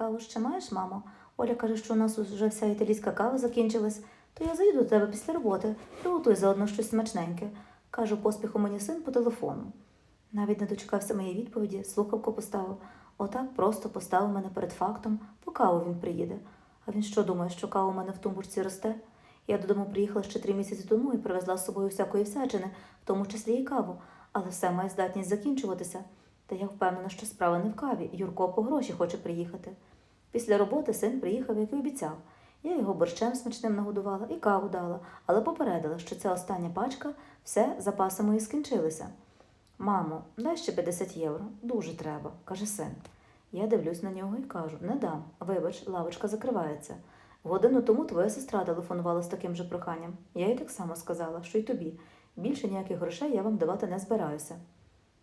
Каву ще маєш, мамо? Оля каже, що у нас вже вся італійська кава закінчилась, то я заїду до тебе після роботи, приготуй заодно щось смачненьке, каже поспіху мені син по телефону. Навіть не дочекався моєї відповіді, слухавку поставив. Отак просто поставив мене перед фактом, по каву він приїде. А він що думає, що кава у мене в тумбурці росте? Я додому приїхала ще три місяці тому і привезла з собою всякої всячини, в тому числі і каву, але все має здатність закінчуватися. Та я впевнена, що справа не в каві. Юрко по гроші хоче приїхати. Після роботи син приїхав, як і обіцяв. Я його борщем смачним нагодувала і каву дала, але попередила, що ця остання пачка, все, запаси мої скінчилися. Мамо, дай ще 50 євро. Дуже треба, каже син. Я дивлюсь на нього і кажу: не дам. Вибач, лавочка закривається. Годину тому твоя сестра телефонувала з таким же проханням. Я їй так само сказала, що й тобі. Більше ніяких грошей я вам давати не збираюся.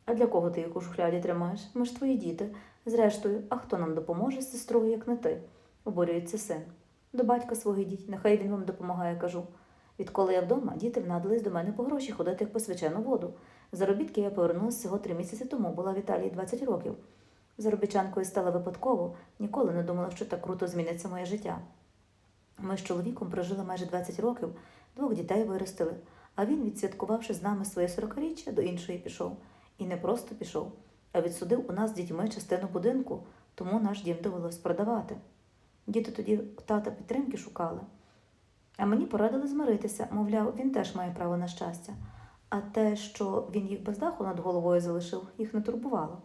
А для кого ти їх у шухляді тримаєш? Ми ж твої діти. Зрештою, а хто нам допоможе з сестрою, як не ти? обурюється син. До батька свого йдіть, нехай він вам допомагає, кажу. Відколи я вдома, діти внадились до мене по гроші ходити як по свячену воду. Заробітки я повернулася всього три місяці тому, була в Італії 20 років. Заробітчанкою стала випадково, ніколи не думала, що так круто зміниться моє життя. Ми з чоловіком прожили майже 20 років, двох дітей виростили, а він, відсвяткувавши з нами своє сорокаріччя, до іншої пішов. І не просто пішов, а відсудив у нас з дітьми частину будинку, тому наш дім довелось продавати. Діти тоді тата підтримки шукали. А мені порадили змиритися, мовляв, він теж має право на щастя. А те, що він їх без даху над головою залишив, їх не турбувало.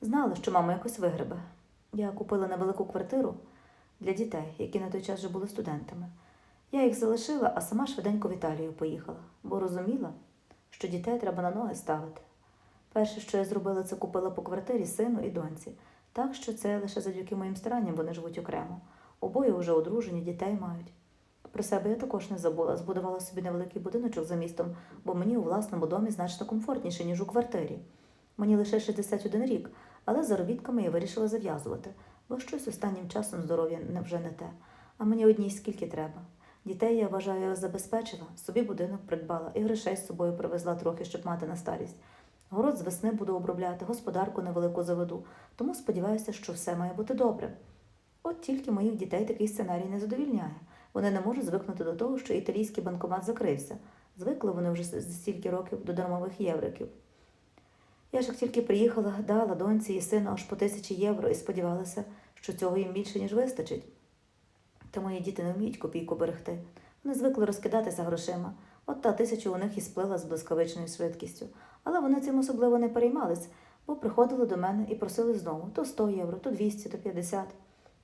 Знали, що мама якось вигребе. Я купила невелику квартиру для дітей, які на той час вже були студентами. Я їх залишила, а сама швиденько в Італію поїхала, бо розуміла, що дітей треба на ноги ставити. Перше, що я зробила, це купила по квартирі сину і доньці, так що це лише завдяки моїм старанням вони живуть окремо. Обоє вже одружені, дітей мають. Про себе я також не забула, збудувала собі невеликий будиночок за містом, бо мені у власному домі значно комфортніше, ніж у квартирі. Мені лише 61 рік, але заробітками я вирішила зав'язувати, бо щось останнім часом здоров'я не вже не те. А мені одній скільки треба. Дітей я вважаю забезпечила, собі будинок придбала і грошей з собою привезла трохи, щоб мати на старість. Город з весни буду обробляти, господарку невелику заведу, тому сподіваюся, що все має бути добре. От тільки моїх дітей такий сценарій не задовільняє. Вони не можуть звикнути до того, що італійський банкомат закрився. Звикли вони вже стільки років до дармових євриків. Я ж як тільки приїхала, дала доньці і сину аж по тисячі євро і сподівалася, що цього їм більше, ніж вистачить. Та мої діти не вміють копійку берегти. Вони звикли розкидатися грошима. От та тисяча у них і сплила з блискавичною швидкістю. Але вони цим особливо не переймались, бо приходили до мене і просили знову то 100 євро, то 200, то 50.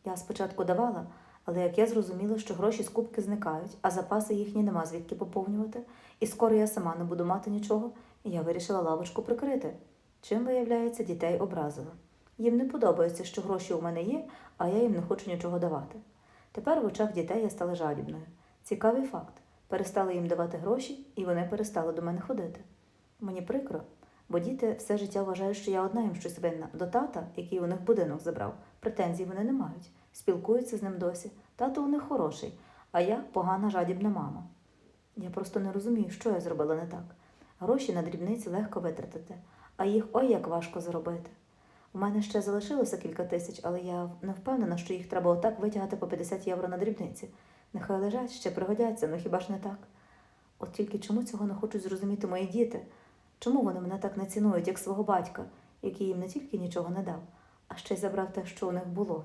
Я спочатку давала, але як я зрозуміла, що гроші з кубки зникають, а запаси їхні нема звідки поповнювати, і скоро я сама не буду мати нічого, я вирішила лавочку прикрити. Чим, виявляється, дітей образила. Їм не подобається, що гроші у мене є, а я їм не хочу нічого давати. Тепер в очах дітей я стала жадібною. Цікавий факт. Перестали їм давати гроші, і вони перестали до мене ходити. Мені прикро, бо діти все життя вважають, що я одна їм щось винна. До тата, який у них будинок забрав, претензій вони не мають. Спілкуються з ним досі. Тато у них хороший, а я погана жадібна мама. Я просто не розумію, що я зробила не так. Гроші на дрібниці легко витратити, а їх ой як важко заробити. У мене ще залишилося кілька тисяч, але я не впевнена, що їх треба отак витягати по 50 євро на дрібниці. Нехай лежать, ще пригодяться, ну хіба ж не так? От тільки чому цього не хочуть зрозуміти мої діти? Чому вони мене так не цінують, як свого батька, який їм не тільки нічого не дав, а ще й забрав те, що у них було?